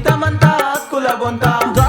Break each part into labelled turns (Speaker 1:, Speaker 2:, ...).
Speaker 1: జీవితమంతా హక్కుల బొంతా.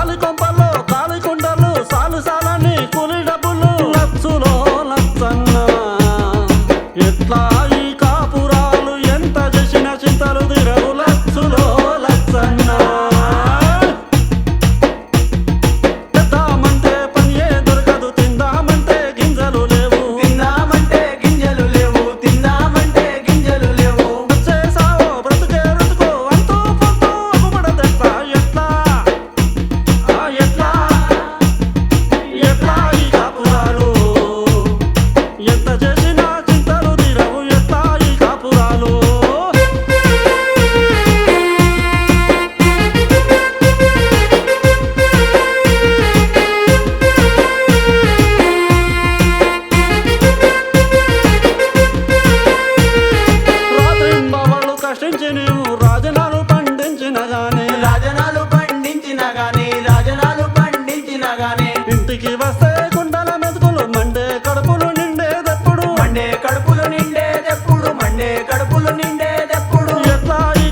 Speaker 1: కడుపులు నిండేదెప్పుడు
Speaker 2: ఎట్లా ఈ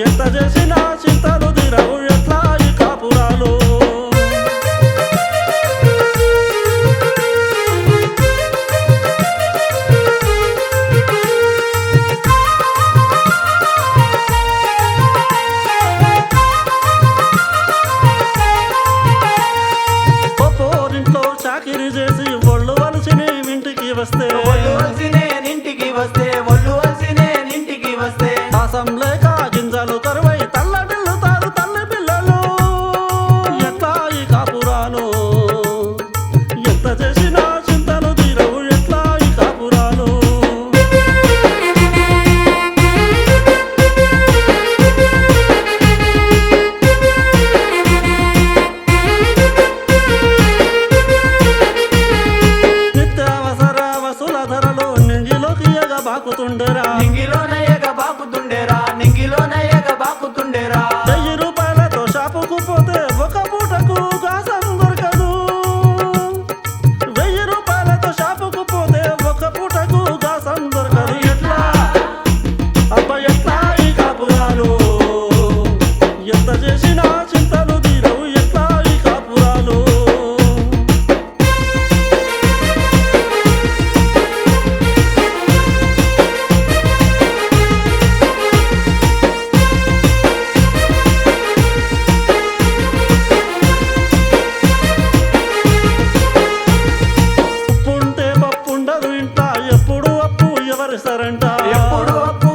Speaker 2: ఎంత చేసిన చింతలు తీరవు ఎట్లా ఈ కాపురాలు? చాకిరి చేసి ఒళ్ళు వలసిన ఇంటికి వస్తే was there. कोतुंड చేస్తారంట.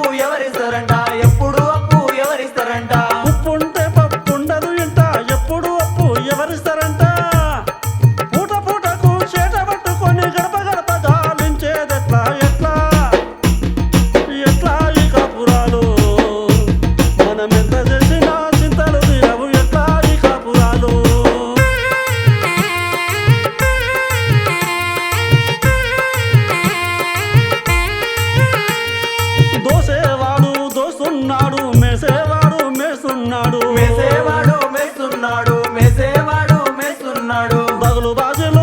Speaker 2: Carlo
Speaker 1: Barcelona.